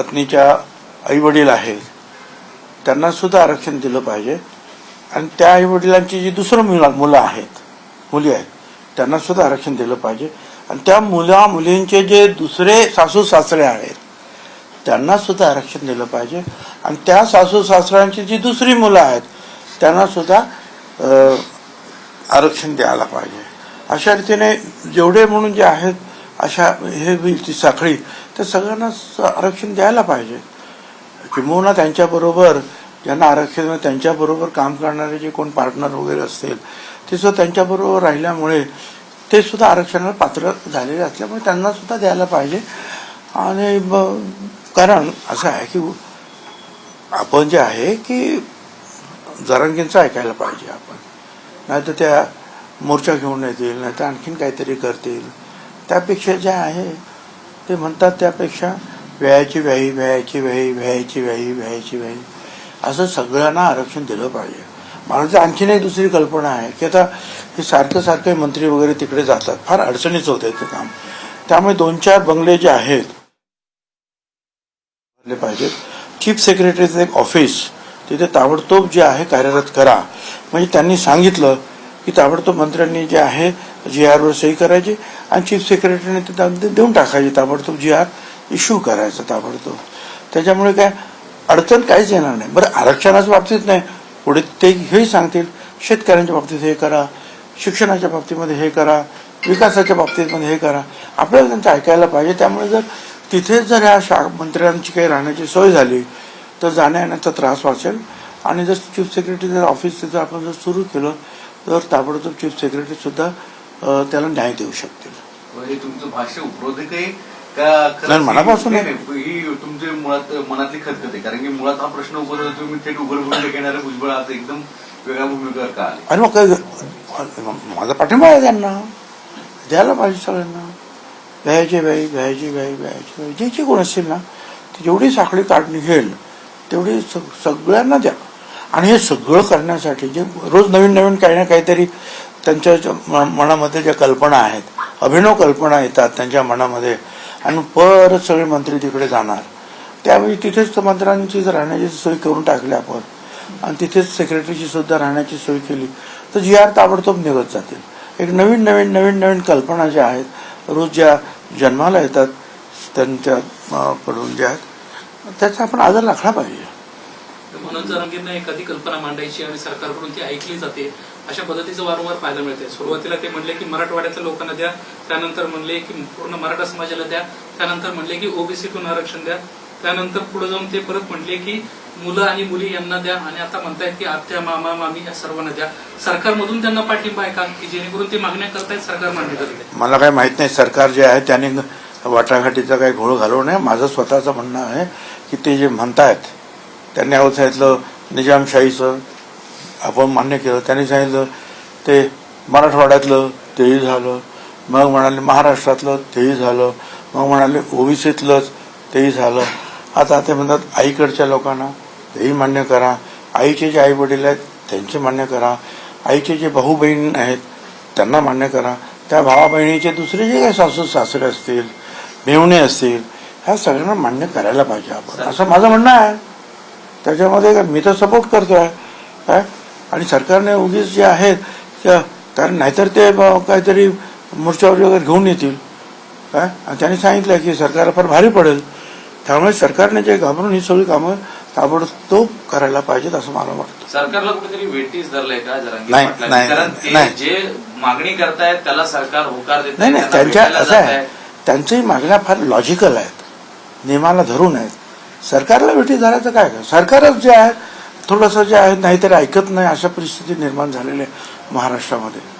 पत्नीच्या आईवडील आहेत त्यांना सुद्धा आरक्षण दिलं पाहिजे. आणि त्या आईवडिलांची जी दुसरं मुलं मुलं आहेत मुली आहेत त्यांना सुद्धा आरक्षण दिलं पाहिजे. आणि त्या मुला मुलींचे जे दुसरे सासू सासरे आहेत त्यांना सुद्धा आरक्षण दिलं पाहिजे. आणि त्या सासू सासऱ्यांची जी दुसरी मुलं आहेत त्यांना सुद्धा आरक्षण द्यायला पाहिजे. अशा रीतीने जेवढे म्हणून जे आहेत अशा हे होईल ती साखळी ते सगळ्यांना आरक्षण द्यायला पाहिजे. किंबहुना त्यांच्याबरोबर ज्यांना आरक्षण त्यांच्याबरोबर काम करणारे जे कोण पार्टनर वगैरे असतील ते सुद्धा त्यांच्याबरोबर राहिल्यामुळे ते सुद्धा आरक्षणाला पात्र झालेले असल्यामुळे त्यांना सुद्धा द्यायला पाहिजे. आणि कारण असं आहे की आपण जे आहे की जरांगींचं ऐकायला पाहिजे आपण. नाहीतर त्या मोर्चा घेऊन येतील नाही तर आणखीन काहीतरी करतील. त्यापेक्षा जे आहे ते म्हणतात त्यापेक्षा व्यायाची व्याही व्यायाची व्याही व्यायाची व्याही व्यायाची व्याही असं सगळ्यांना आरक्षण दिलं पाहिजे. मला आणखीन एक दुसरी कल्पना आहे की आता हे सारखं सारखं मंत्री वगैरे तिकडे जातात. फार अडचणीचं होते ते काम. त्यामुळे दोन चार बंगले जे आहेत पाहिजेत. चीफ सेक्रेटरीचं एक ऑफिस तिथे ताबडतोब जे आहे कार्यरत करा. म्हणजे त्यांनी सांगितलं की ताबडतोब मंत्र्यांनी जे आहे जी आरवर सही करायची आणि चीफ सेक्रेटरीने ते देऊन टाकायचे ताबडतोब जी आर इश्यू करायचा ताबडतोब. त्याच्यामुळे काय अडचण काहीच येणार नाही. बरं आरक्षणाच्या बाबतीत नाही. पुढे ते हेही सांगतील शेतकऱ्यांच्या बाबतीत हे करा शिक्षणाच्या बाबतीमध्ये हे करा विकासाच्या बाबतीमध्ये हे करा. आपल्याला त्यांचं ऐकायला पाहिजे. त्यामुळे जर तिथेच जर ह्या शा मंत्र्यांची काही राहण्याची सोय झाली तर जाण्या येण्याचा त्रास वाचेल. आणि जर चीफ सेक्रेटरी जर ऑफिस तिथं आपण जर सुरू केलं तर ताबडतोब चीफ सेक्रेटरी सुद्धा त्याला न्याय देऊ शकतील. हे तुमचं भाष्य उपरोधक आहे का मनापासून ही- तुमचे मुळात मनातली खतखत आहे. कारण की मुळात हा प्रश्न उभं होतो तुम्ही थेट उघड भूमिका घेणारे भुजबळ आता एकदम वेगळ्या भूमिकेवर का आले? आणि मग माझा पाठिंबा आहे त्यांना. द्यायला पाहिजे सगळ्यांना. व्यायचे व्याई व्यायची व्याई व्यायची व्याई ज्याची कोण असेल ना ती जेवढी साखळी काढ निघेल तेवढी सग- सगळ्यांना द्या. आणि हे सगळं करण्यासाठी जे रोज नवीन नवीन काही ना काहीतरी त्यांच्या ज्या म- मनामध्ये ज्या कल्पना आहेत अभिनव कल्पना येतात त्यांच्या मनामध्ये आणि परत सगळे मंत्री तिकडे जाणार. त्यावेळी तिथेच तर मंत्र्यांची जर राहण्याची सोय करून टाकली आपण आणि तिथेच सेक्रेटरीची सुद्धा राहण्याची सोय केली तर जी आर ताबडतोब निघत जातील. एक नवीन नवीन नवीन नवीन कल्पना ज्या आहेत रोज ज्या जन्माला येतात त्यांच्या पडून ज्या आहेत त्याचा आपण आदर राखला पाहिजे. म्हणून जर एखादी कल्पना मांडायची आणि सरकारकडून ती ऐकली जाते अशा पद्धतीचं वारंवार पाहायला मिळते सुरुवातीला ते म्हणले की मराठवाड्यातल्या लोकांना द्या त्यानंतर म्हणले की पूर्ण मराठा समाजाला द्या त्यानंतर म्हणले की ओबीसीतून आरक्षण द्या त्यानंतर पुढे जाऊन ते परत म्हणले की मुलं आणि मुली यांना द्या आणि आता म्हणतायत की आत्या मामा मामी या सर्वांना द्या. सरकारमधून त्यांना पाठिंबा आहे का? की जेणेकरून ते मागण्या करतायत सरकार मान्य करते मला काही माहीत नाही. सरकार जे आहे त्याने वाटाघाटीचा काही घोळ घालवू नये. माझं स्वतःचं म्हणणं आहे की ते जे म्हणतायत त्यांनी अहो सांगितलं निजामशाहीचं आपण मान्य केलं. त्यांनी सांगितलं ते मराठवाड्यातलं तेही झालं. मग म्हणाले महाराष्ट्रातलं तेही झालं. मग म्हणाले ओबीसीतलंच तेही झालं. आता ते म्हणतात आईकडच्या लोकांना तेही मान्य करा. आईचे जे आई वडील आहेत त्यांचे मान्य करा. आईचे जे भाऊ बहीण आहेत त्यांना मान्य करा. त्या भावा बहिणीचे दुसरे जे काही सासू सासरे असतील मेवणे असतील ह्या सगळ्यांना मान्य करायला पाहिजे आपण. असं माझं म्हणणं आहे. त्याच्यामध्ये मी तर सपोर्ट करतोय. काय आणि सरकारने उगीच जे आहेत कारण नाहीतर ते काहीतरी मोर्चावर वगैरे घेऊन येतील. काय? आणि त्यांनी सांगितलं की सरकारला फार भारी पडेल. त्यामुळे सरकारने जे घाबरून ही सगळी कामं ताबडतोब करायला पाहिजेत असं मला वाटतं. सरकारला कुठेतरी वेटीस धरलंय का? नाही. जे मागणी करतायत त्याला सरकार होकार देत नाही नाही त्यांच्या असं आहे. त्यांच्याही मागण्या फार लॉजिकल आहेत. नियमाला धरून आहेत. सरकारला भेटी धरायचं काय काय? सरकारच जे आहे थोडंसं जे आहे नाहीतरी ऐकत नाही अशा परिस्थिती निर्माण झालेली आहे महाराष्ट्रामध्ये.